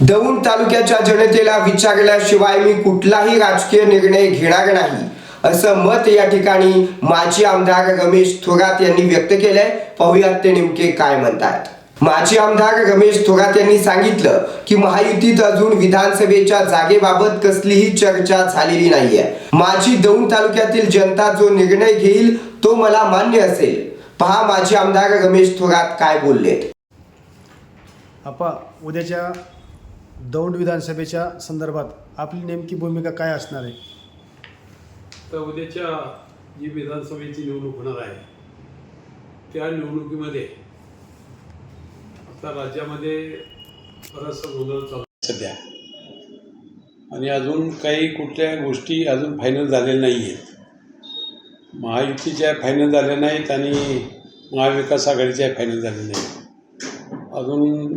दौंड तालुक्याच्या जनतेला विचारल्याशिवाय मी कुठलाही राजकीय निर्णय घेणार नाही असं मत या ठिकाणी माजी आमदार रमेश थोरात यांनी व्यक्त केलंय. पाहुयात ते नेमके काय म्हणतात. माजी आमदार रमेश थोरात यांनी सांगितलं की महायुतीत अजून विधानसभेच्या जागेबाबत कसलीही चर्चा झालेली नाहीये. माझी दौंड तालुक्यातील जनता जो निर्णय घेईल तो मला मान्य असेल. पहा माजी आमदार रमेश थोरात काय बोललेत. आपा उद्याच्या दौंड विधानसभेच्या संदर्भात आपली नेमकी भूमिका काय असणार आहे? तर उद्याच्या जी विधानसभेची निवडणूक होणार आहे त्या निवडणुकीमध्ये आता राज्यामध्ये बराचसा गोंधळ चालू सध्या. आणि अजून काही कुठल्या गोष्टी अजून फायनल झालेल्या नाही आहेत महायुतीच्या फायनल झाल्या नाहीत आणि महाविकास आघाडीच्या फायनल झाल्या नाहीत. अजून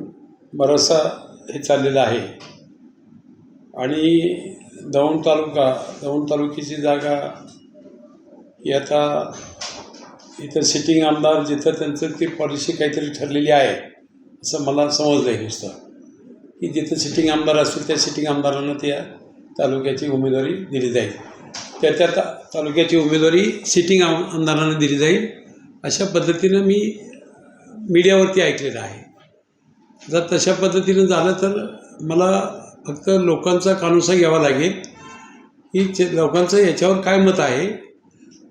बराचसा हे चाललेलं आहे. आणि दौंड तालुका दौंड तालुक्याची जागा ही आता इथं सिटिंग आमदार जिथं त्यांचं ती पॉलिसी काहीतरी ठरलेली आहे असं मला समजलं आहे नुसतं. की जिथं सिटिंग आमदार असतील त्या सिटिंग आमदारांना त्या तालुक्याची उमेदवारी दिली जाईल. त्या त्या ता तालुक्याची उमेदवारी सिटिंग आम आमदारांना दिली जाईल. अशा पद्धतीनं मी मीडियावरती ऐकलेलं आहे. जर तशा पद्धतीनं झालं तर मला फक्त लोकांचा कानुसा घ्यावा लागेल. की जे लोकांचं याच्यावर काय मत आहे?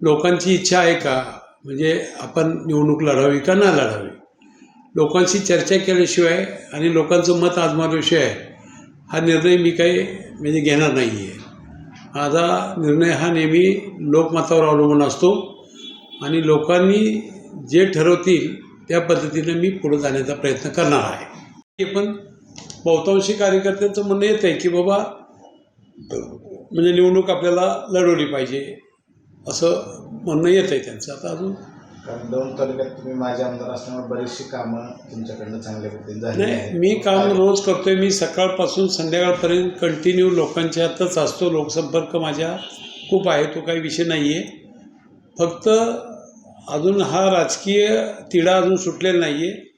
लोकांची इच्छा आहे का? म्हणजे आपण निवडणूक लढावी का ना लढावी? लोकांशी चर्चा केल्याशिवाय आणि लोकांचं मत आजमावल्याशिवाय हा निर्णय मी काही म्हणजे घेणार नाही आहे माझा निर्णय हा नेहमी लोकमतावर अवलंबून असतो आणि लोकांनी जे ठरवतील त्या पद्धतीने मी पुढे जाण्याचा प्रयत्न करणार आहे. हे पण बहुतांशी कार्यकर्त्यांचं म्हणणं येतं आहे की बाबा म्हणजे निवडणूक आपल्याला लढवली पाहिजे असं म्हणणं येतं आहे त्यांचं. आता अजून कारण दोन तालुक्यात तुम्ही माझे आमदार असल्यामुळे बरीचशी कामं तुमच्याकडनं चांगल्या पद्धतीने झाली नाही मी काम रोज करतोय. मी सकाळपासून संध्याकाळपर्यंत कंटिन्यू लोकांच्या हातच असतो. लोकसंपर्क माझ्या खूप आहे. तो काही विषय नाही आहे फक्त अजून हा राजकीय तिढा अजून सुटलेला नाही आहे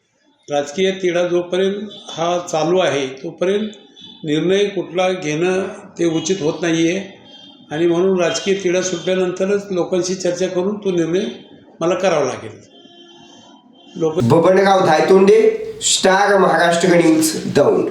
राजकीय तिढा जोपर्यंत हा चालू आहे तोपर्यंत निर्णय कुठला घेणं ते उचित होत नाही आहे आणि म्हणून राजकीय तिढा सुटल्यानंतरच लोकांशी चर्चा करून तो निर्णय मला करावा लागेल. लोक बबनगाव धायतोंडे स्टार महाराष्ट्र न्यूज दौंड.